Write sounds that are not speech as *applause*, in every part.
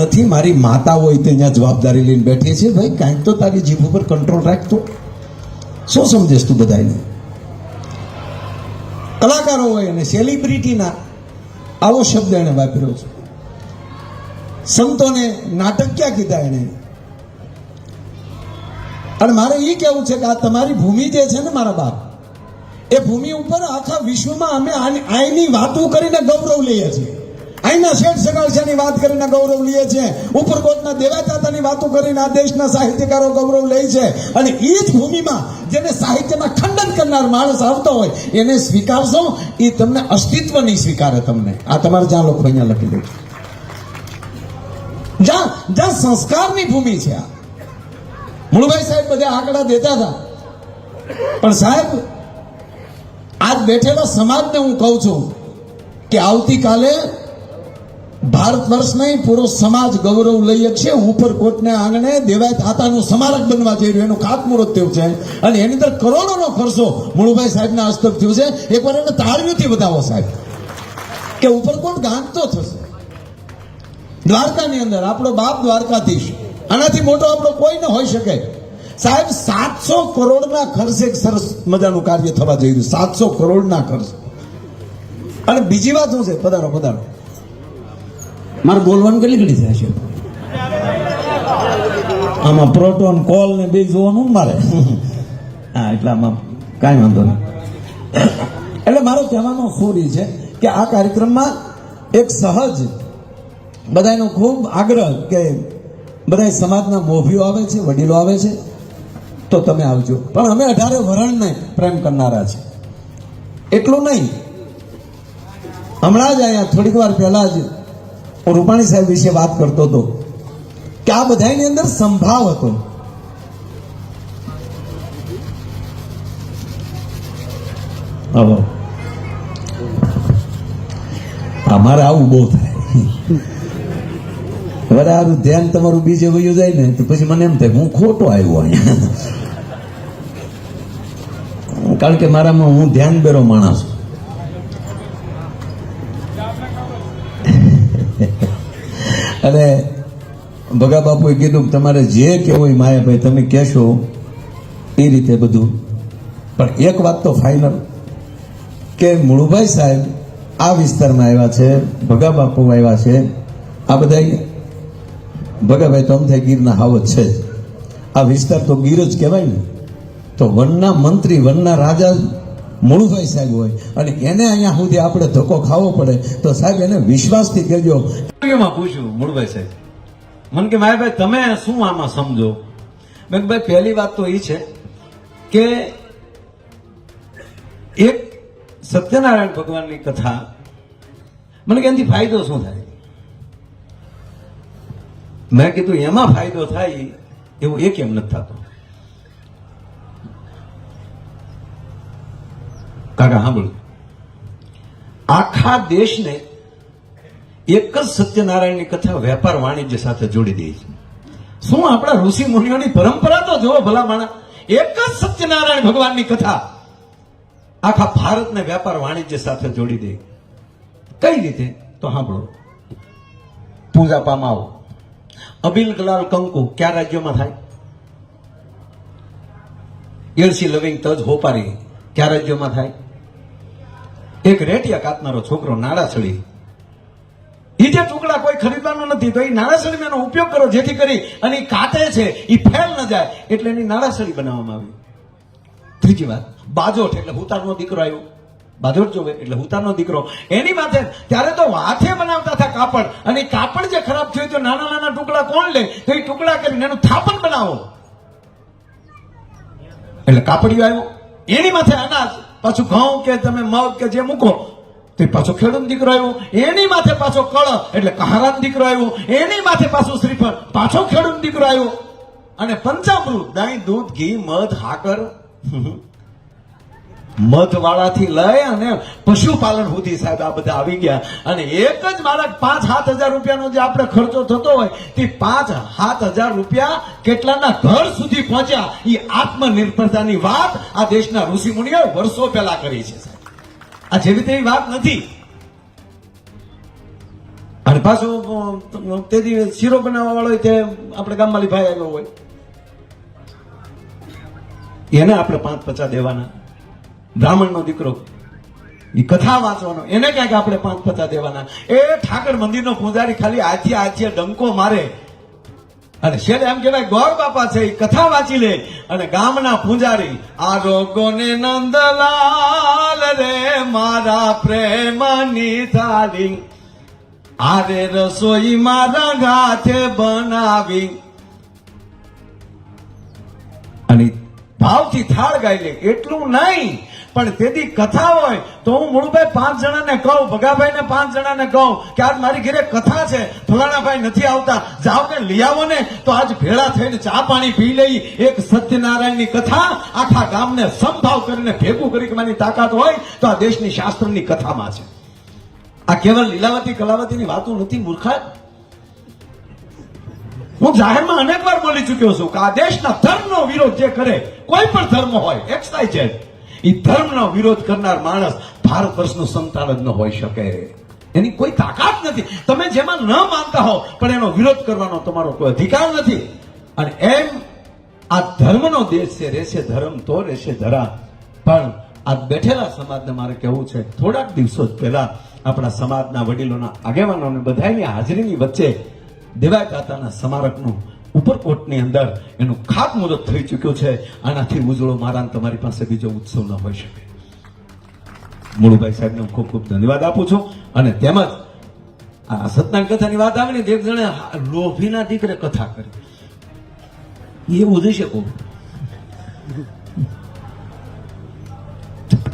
નથી, મારી માતા હોય તો અહીંયા જવાબદારી લઈને બેઠી છે. ભાઈ, કાંઈક તો તારી જીભ ઉપર કંટ્રોલ રાખતો શું સમજેશ તું બધાને કલાકારો હોય અને સેલિબ્રિટીના આવો શબ્દ એને વાપર્યો છે. સંતોને નાટક ક્યાં કીધા એને અને મારે એ કેવું છે કે આ તમારી ભૂમિ જે છે ને મારા બાપ, એ ભૂમિ ઉપર આખા વિશ્વમાં અમે આની વાતો કરીને ગૌરવ લઈએ છીએ. અહીંના શેઠ સગાડશાની વાત કરીને ગૌરવ લઈએ છીએ ઉપરકોટના દેવાતાતાની વાતો કરીને આ દેશના સાહિત્યકારો ગૌરવ લે છે. અને એ જ ભૂમિમાં જેને સાહિત્યમાં ખંડન કરનાર માણસ આવતો હોય, એને સ્વીકારશો એ તમને અસ્તિત્વ નહીં સ્વીકારે તમને. આ તમારે જ્યાં લોકો અહીંયા લખી દે. જ્યાં જ્યાં સંસ્કારની ભૂમિ છે આ. મુળભાઈ સાહેબ બધા આંકડા દેતા હતા. પણ સાહેબ, આજ બેઠેલા સમાજને હું કહું છું કે આવતીકાલે ભારત વર્ષ નહીં, પૂરો સમાજ ગૌરવ લઈ છે ઉપરકોટને આંગણે દેવાય તાતાનું સ્મારક બનવા જઈ રહ્યું. એનું ખાતમુહૂર્ત થયું છે. અને એની અંદર કરોડોનો ખર્ચો મુળુભાઈ સાહેબના હસ્તક થયું છે. એકવાર એને તાળીઓથી વધાવો સાહેબ. કે ઉપરકોટ ગાંધતો થશે. દ્વારકાની અંદર આપણો બાપ દ્વારકાધીશ. આનાથી મોટો આપણો કોઈ ન હોઈ શકે. સાહેબ, સાતસો કરોડના ખર્ચે એક સરસ મજાનું કાર્ય થવા જઈ રહ્યું. સાતસો કરોડના ખર્ચ. અને બીજી વાત શું છે? પધારો પધારો. મારે બોલવાનું કેટલી ઘડી થાય છે? આમાં પ્રોટોન કોલ ને બે જોવાનું મારે. હા, એટલે આમાં કાંઈ વાંધો નહીં. એટલે મારો કહેવાનો ખોરી છે કે આ કાર્યક્રમમાં એક સહજ બધાનો ખૂબ આગ્રહ કે બધા સમાજના મોભીઓ આવે છે, વડીલો આવે છે, તો તમે આવજો. પણ અમે અઢારે વરણને પ્રેમ કરનારા છે. એટલું નહીં. હમણાં જ અહીંયા થોડીક વાર પહેલાં જ હું રૂપાણી સાહેબ વિશે વાત કરતો હતો કે આ બધાની અંદર સંભાવ હતો. અમારે આવું બહુ થાય. હવે ધ્યાન તમારું બીજે વયું જાય ને, તો પછી મને એમ થાય હું ખોટો આવ્યો અહીંયા. કારણ કે મારામાં હું ધ્યાન બેરો માણસ છું. અને ભગા બાપુએ કીધું તમારે જે કહેવું હોય માયાભાઈ, તમે કહેશો એ રીતે બધું. પણ એક વાત તો ફાઇનલ કે મુળુભાઈ સાહેબ આ વિસ્તારમાં આવ્યા છે ભગા બાપુ આવ્યા છે. આ બધા ભગાભાઈ તો અમથે ગીરના હાવત છે. આ વિસ્તાર તો ગીર જ કહેવાય ને. તો વનના મંત્રી, વનના રાજા મુળુભાઈ સાહેબ હોય અને એને અહીંયા સુધી આપણે ધક્કો ખાવો પડે તો સાહેબ એને વિશ્વાસથી કહેજો. માં પૂછ્યું મૂળભાઈ સાહેબ? મને કે માયાભાઈ તમે શું આમાં સમજો? મેં ભાઈ, પહેલી વાત તો એ છે કે એક સત્યનારાયણ ભગવાનની કથા, મને કે એનાથી ફાયદો શું થાય? મેં કીધું, એમાં ફાયદો થાય એવું એ કેમ નથી થતો. કાકા, સાંભળો. આખા દેશને એક જ સત્યનારાયણની કથા વેપાર વાણિજ્ય સાથે જોડી દે છે. શું આપણા ઋષિ મુનિઓની પરંપરા તો જોવો ભલા માણા એક જ સત્યનારાયણ ભગવાનની કથા આખા ભારતને વેપાર વાણિજ્ય સાથે જોડી દે. કઈ રીતે? તો સાંભળો. પૂજા પામાઓ અબિલ કલાલ કંકુ કયા રાજ્યોમાં થાય? એલસી લવિંગ તજ હોપારી કયા રાજ્યોમાં થાય? એક રેટિયા કાતનારો છોકરો નાળાસળી એ ટુકડા કોઈ ખરીદવાનો નથી, તો એ નાળાસળી એનો ઉપયોગ કરો જેથી કરી અને એ કાતે છે એ ફેલ ન જાય, એટલે એની નાળાસળી બનાવવામાં આવી. ત્રીજી વાત, બાજોઠ, એટલે હુતારનો દીકરો આવ્યો. બાજોઠ જોવે, એટલે હુતારનો દીકરો. એની માથે, ત્યારે તો હાથે બનાવતા હતા કાપડ, અને કાપડ જે ખરાબ થયું તો નાના નાના ટુકડા કોણ લે, તો એ ટુકડા કરીને એનું થાપણ બનાવો. એટલે કાપડિયો આવ્યો. એની માથે અનાજ પાછું ઘઉં કે તમે મગ કે જે મૂકો, તે પાછો ખેડૂત દીકરો આવ્યો. એની માથે પાછો કળ, એટલે કહારાન દીકરો આવ્યો. એની માથે પાછો શ્રીફળ, પાછો ખેડૂત દીકરો આવ્યો. અને પંચામૃત, દાઈ, દૂધ, ઘી, મધ, હાકર. મધ વાળાથી લઈ અને પશુપાલન સુધી સાહેબ આ બધા આવી ગયા. અને એક જ મારા પાંચ સાત હજાર રૂપિયાનો જે આપણે ખર્ચો થતો હોય, તે પાંચ સાત હજાર રૂપિયા કેટલાના ઘર સુધી પહોંચ્યા. એ આત્મનિર્ભરતાની વાત આ દેશના ઋષિ મુનિઓએ વર્ષો પહેલા કરી છે સાહેબ. આ જેવી તેવી વાત નથી. અને પાછું તેથી શીરો બનાવવા વાળો તે આપણે ગામમાં ભાઈ આવ્યો હોય. એને આપણે પાંચ પચાસ દેવાના. બ્રાહ્મણનો દીકરો. એ કથા વાંચવાનો. એને ક્યાંક આપણે પાંચ પચાસ દેવાના. એ ઠાકર મંદિરનો પૂજારી ખાલી આજે આજે ડંકો મારે. અને છેલ્લે એમ કહેવાય, ગોર બાપા છે એ કથા વાંચી લે. અને ગામના પૂજારી આરોગોને નંદલાલ રે, મારા પ્રેમની થાળી આરે રસોઈ મારા ગાથે બનાવી. અને ભાવથી થાળ ગાઈ લે. એટલું નહીં. પણ તેથી કથા હોય તો હું મૂળભાઈ પાંચ જણાને કહું, ભગાભાઈને પાંચ જણાને કહું કે આજ મારી ઘરે કથા છે, ફલાણાભાઈ નથી આવતા. જાઓ કે લઈ આવો ને. તો આજ ભેળા થઈને ચા પાણી પી લઈ એક સત્યનારાયણની કથા આખા ગામને સંભાવ કરીને ભેગું કરી મારી તાકાત હોય તો આ દેશની શાસ્ત્રની કથામાં છે. આ કેવળ લીલાવતી કલાવતીની વાતો નથી મૂર્ખા હું જાહેરમાં અનેક વાર બોલી ચુક્યો છું કે આ દેશના ધર્મનો વિરોધ જે કરે, કોઈ પણ ધર્મ હોય એક્સ વાય ઝેડ એ ધર્મનો વિરોધ કરનાર માણસ ભારત વર્ષનું સંતાન જ ન હોઈ શકે. એની કોઈ તાકાત નથી. તમે જેમાં ન માનતા હો, પણ એનો વિરોધ કરવાનો તમારો કોઈ અધિકાર નથી. અને એમ આ ધર્મનો દેશ છે રહેશે ધર્મ તો રહેશે ધરા. પણ આ બેઠેલા સમાજને મારે કહેવું છે, થોડાક દિવસો જ પહેલા આપણા સમાજના વડીલોના આગેવાનો અને બધાની હાજરીની વચ્ચે દેવાય દાતાના સ્મારકનું ઉપરકોટની અંદર એનું ખાતમુહૂર્ત થઈ ચૂક્યું છે. આનાથી ઉજળો મારા તમારી પાસે બીજો ઉત્સવ ન હોઈ શકે. મુળુભાઈ સાહેબને ખૂબ ખૂબ ધન્યવાદ આપું છું અને તેમજ આ સત્યનારાયણ કથાની વાત આવે ને એક જણે લોભીના દીકરે કથા કરી. એવું જોઈ શકો.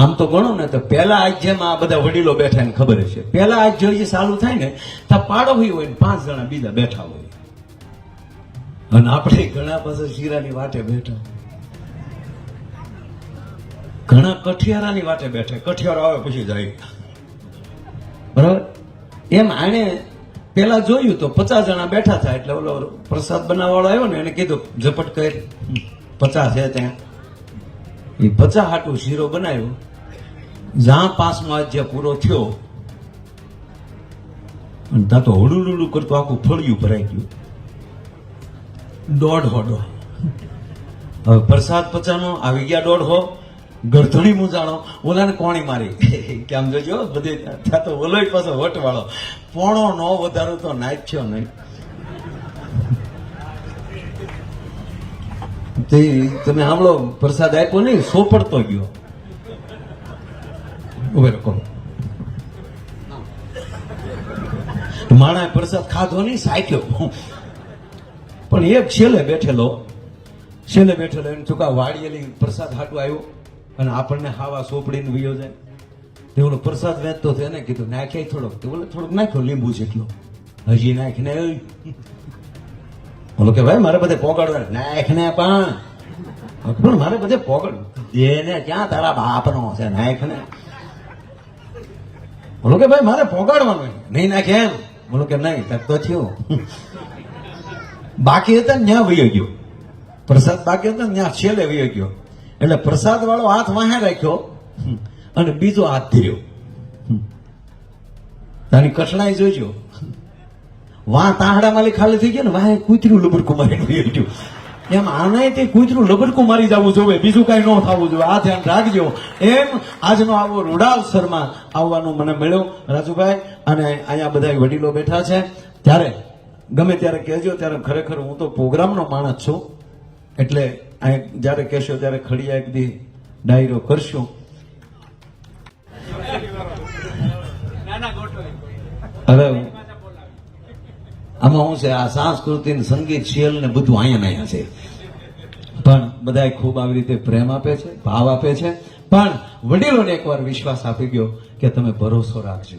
આમ તો ગણો ને તો પહેલા આજ જેમ આ બધા વડીલો બેઠા એને ખબર હશે. પહેલા આજ જોઈએ ચાલુ થાય ને તો પાડો હોય ને પાંચ જણા બીજા બેઠા હોય. અને આપણે ઘણા પાસે શીરાની વાટે બેઠા. ઘણા કઠિયારાની વાટે બેઠે. કઠિયારો આવે પછી જાય. બરાબર? એમ આને પેલા જોયું તો પચાસ જણા બેઠા હતા એટલે ઓલો પ્રસાદ બનાવવાળો આવ્યો ને એને કીધું, ઝપટ કરી. પચાસ છે ત્યાં. એ પચાસ હાટું શીરો બનાવ્યો. જ્યાં પાસમાં આજે પૂરો થયો. અને ત્યાં તો હળું કરતું આખું ફળિયું ભરાઈ ગયું. દોઢ હવે પ્રસાદ પચાનો આવી ગયા દોઢ હો. ગરધણી મુજાણો. ઓલાને કોણી મારી. કે આમ જોજો, બધે ત્યાં તો ઓલો પાછો વટ પોણો નો વધારો તો નાખ્યો નહીં. તે તમે સાંભળો, પ્રસાદ આપ્યો નહીં, સોપડતો ગયો. ઉભે રહો. માણા પ્રસાદ ખાધો નહીં સાખ્યો પણ એક છેલ્લે બેઠેલો છેલ્લે બેઠેલો, એને ચૂકા વાળીએલી પ્રસાદ હાટું આવ્યો અને આપણને હાવા સોપડીને વયો જાય. તે ઓલો પ્રસાદ વેચતો હતો, એને કીધું નાખ્યા થોડોક. તે બોલે, થોડોક નાખ્યો, લીંબુ જેટલો. હજી નાખીને બોલો કે, ભાઈ, મારે બધે પોગાડવા. નાખને પણ. પણ મારે બધે પોગડ એને ક્યાં તારા બાપનો છે? નાખને બોલો કે, ભાઈ, મારે પોગાડવાનું નહીં નાખે એમ. બોલો કે, નહીં, તક તો થયું. બાકી હતા ને ત્યાં વયો ગયો. પ્રસાદ બાકી હતો ને ત્યાં છેલ્લે વયો ગયો. એટલે પ્રસાદ વાળો હાથ વાહે રાખ્યો અને બીજો હાથ ધીર્યો. તારી કઠણાઈ જોજો. વાહ, તાહડા માલી ખાલી થઈ ગયો ને વાહે કૂતરું લબડકું મારી વયો ગયું. એમ આને તે કૂતરું લબડકું મારી જવું જોવે, બીજું કઈ ન થવું જોઈએ આ ધ્યાન રાખજો. એમ આજનો આવો રૂડાવસરમાં આવવાનું મને મળ્યો. રાજુભાઈ અને અહીંયા બધા વડીલો બેઠા છે. ત્યારે ગમે ત્યારે કહેજો, ત્યારે ખરેખર હું તો પ્રોગ્રામનો માણસ છું. એટલે અહીં જ્યારે કહેશો ત્યારે ખડિયા એક દી ડાયરો કરશું. હવે આમાં શું છે, આ સંસ્કૃતિ સંગીત શિયલ ને બધું અહીંયા અહીંયા છે. પણ બધાય ખૂબ આવી રીતે પ્રેમ આપે છે, ભાવ આપે છે. પણ વડીલોને એકવાર વિશ્વાસ આપી ગયો કે તમે ભરોસો રાખજો.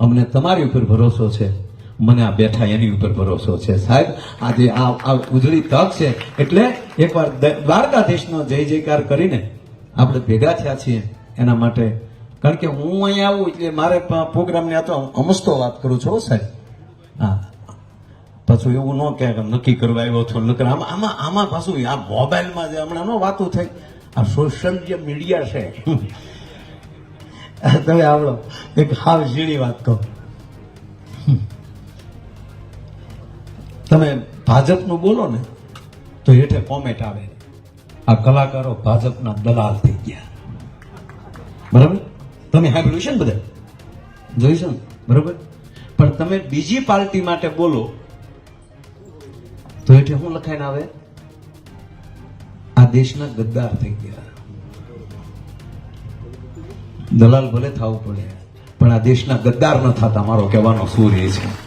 અમને તમારી ઉપર ભરોસો છે. મને આ બેઠા એની ઉપર ભરોસો છે સાહેબ. આજે આ ઉજળી તક છે. એટલે એકવાર દ્વારકાધીશનો જય જયકાર કરીને આપણે ભેગા થયા છીએ એના માટે. કારણ કે હું અહીંયા આવું એટલે મારે પ્રોગ્રામને આ તો અમસ્તો વાત કરું છું સાહેબ. હા. પાછું એવું ન કે નક્કી કરવા આવ્યો છો, નકર આમાં આમાં આમાં પાછું આ મોબાઈલમાં જે હમણાં નો વાતું થઈ. આ સોશિયલ જે મીડિયા છે. *laughs* તમે આવડો. એક હાવ ઝીણી વાત કહો. તમે ભાજપનું બોલો ને, તો હેઠે કોમેન્ટ આવે. આ કલાકારો ભાજપના દલાલ થઈ ગયા. બરાબર? તમે સાંભળ્યું છે ને બધા? જોઈશું બરાબર? પણ તમે બીજી પાર્ટી માટે બોલો, તો હેઠે શું લખાઈને આવે? આ દેશના ગદ્દાર થઈ ગયા. દલાલ ભલે થવું પડે, પણ આ દેશના ગદ્દાર ન થતા, મારો કહેવાનો સૂર્ય છે.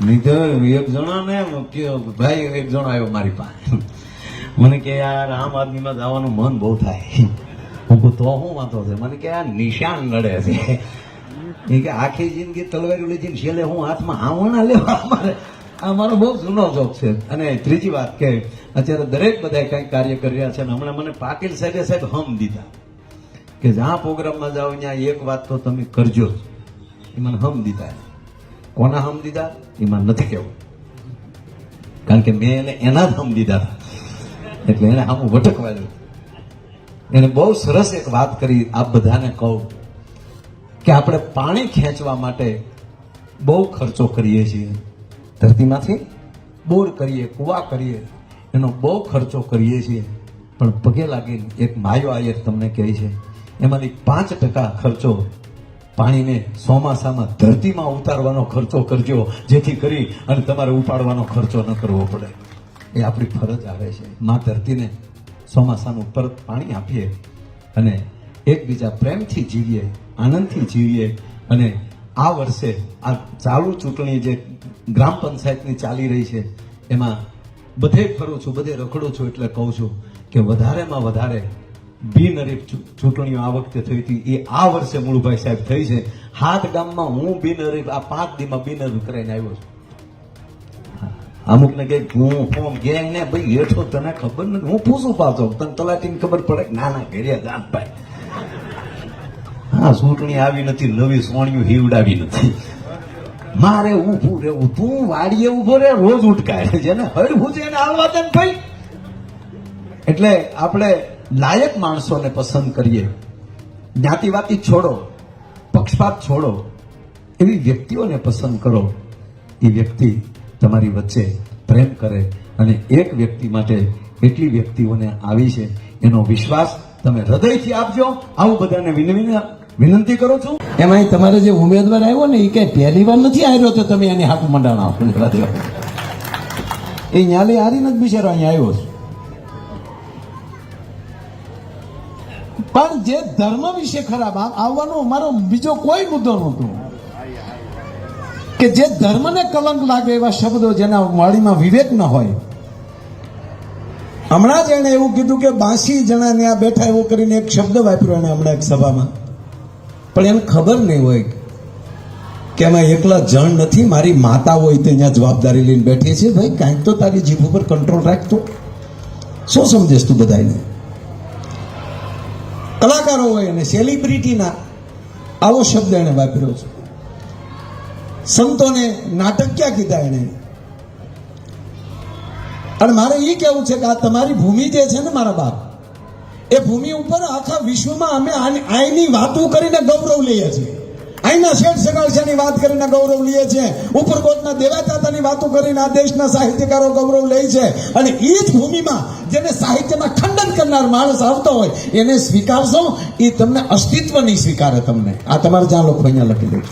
હા એક જણા ને ભાઈ, એક જણો આવ્યો મારી પાસે. મને કે, યાર, આમ આદમીમાં જવાનું મન બહુ થાય. હું કહું, તો શું વાંધો છે? મને કે, આ નિશાન લડે છે. એ કે, આખી જિંદગી તલવારી જઈને છેલ્લે હું હાથમાં આવણા લેવા મારે. આ મારો બહુ જૂનો જોક છે. અને ત્રીજી વાત કે, અત્યારે દરેક બધા કંઈક કાર્ય કરી રહ્યા છે અને હમણાં મને પાટીલ સાહેબે સાહેબ હમ દીધા. કે જ્યાં પ્રોગ્રામમાં જાઓ, ત્યાં એક વાત તો તમે કરજો એ મને હમ દીધા. કોના હમ દીધા? એમાં નથી કહેવું. કારણ કે મેં એને એના જ હમ દીધા એટલે એને આમ વટકવાયું એને બહુ સરસ એક વાત કરી. આપ બધાને કહું કે આપણે પાણી ખેંચવા માટે બહુ ખર્ચો કરીએ છીએ. ધરતીમાંથી બોર કરીએ, કુવા કરીએ, એનો બહુ ખર્ચો કરીએ છીએ. પણ પગે લાગીને એક માયો આયર તમને કહે છે, એમાંથી પાંચ ટકા ખર્ચો પાણીને ચોમાસામાં ધરતીમાં ઉતારવાનો ખર્ચો કરજો, જેથી કરી અને તમારે ઉપાડવાનો ખર્ચો ન કરવો પડે. એ આપણી ફરજ આવે છે. માં ધરતીને ચોમાસાનું પરત પાણી આપીએ અને એકબીજા પ્રેમથી જીવીએ, આનંદથી જીવીએ અને આ વર્ષે આ ચાલુ ચૂંટણી જે ગ્રામ પંચાયતની ચાલી રહી છે, એમાં બધે ફરું છું, બધે રખડું છું એટલે કહું છું કે વધારેમાં વધારે બિનહરીફ ચૂંટણીઓ આ વખતે થઈ હતી. એ આ વર્ષે મૂળભાઈ સાહેબ થઈ છે. હાથ ગામમાં હું બિનહરીફ આ પાંચ દીમાં બિનહરીફ કરાઈને આવ્યો છું. અમુક ને કે હું ફોર્મ ગેંગ ને ભાઈ હેઠો તને ખબર નથી. હું પૂછું પાછો. તને તલાટીને ખબર પડે કે ના ના ઘેરિયા જાત ભાઈ હા, ચૂંટણી આવી નથી, નવી સોણિયું હીવડાવી નથી. મારે ઊભું રહેવું. તું વાડીએ ઊભો રે રોજ ઉટકાય. જેને હરવું છે એને આવવા દે ભાઈ. એટલે આપણે લાયક માણસોને પસંદ કરીએ. જ્ઞાતિવાતી છોડો, પક્ષપાત છોડો, એવી વ્યક્તિઓને પસંદ કરો. એ વ્યક્તિ તમારી વચ્ચે પ્રેમ કરે અને એક વ્યક્તિ માટે એટલી વ્યક્તિઓને આવી છે. એનો વિશ્વાસ તમે હૃદયથી આપજો. આવું બધાને વિનવીને વિનંતી કરું છું. એમાંય તમારે જે ઉમેદવાર આવ્યો ને, એ કઈ પહેલી વાર નથી આવ્યો તો તમે એની હાથ મંડાણા એ ન્યાલી હારીને જ બિચારો અહીંયા આવ્યો છે. જે ધર્મ વિશે ખરાબ, આ- આવવાનો અમારો બીજો કોઈ મુદ્દો નહોતો. કે જે ધર્મને કલંક લાગે એવા શબ્દો જેના વાળીમાં વિવેક ન હોય. હમણાં જ એણે એવું કીધું કે બાસી જણા ત્યાં બેઠા એવું કરીને એક શબ્દ વાપર્યો એને હમણાં એક સભામાં. પણ એને ખબર નહીં હોય કે એમાં એકલા જણ નથી, મારી માતા હોય તે અહીંયા જવાબદારી લઈને બેઠી છે. ભાઈ, કાંઈક તો તારી જીભ ઉપર કંટ્રોલ રાખતો શું સમજેશ તું બધાને કલાકારો હોય અને સેલિબ્રિટીના આવો શબ્દ એને વાપર્યો છે. સંતોને નાટક ક્યાં કીધા એને અને મારે એ કહેવું છે કે આ તમારી ભૂમિ જે છે ને મારા બાપ, એ ભૂમિ ઉપર આખા વિશ્વમાં અમે આની- વાતો કરીને ગૌરવ લઈએ છીએ. અહીંના શેઠ સગાળસાની વાત કરીને ગૌરવ લઈએ છીએ ઉપરકોટના દેવાતાતાની વાતો કરીને આ દેશના સાહિત્યકારો ગૌરવ લે છે. અને એ જ ભૂમિમાં જેને સાહિત્યમાં ખંડન કરનાર માણસ આવતો હોય, એને સ્વીકારશો એ તમને અસ્તિત્વ નહીં સ્વીકારે તમને. આ તમારે જ્યાં લોકો અહીંયા લખી દઉં.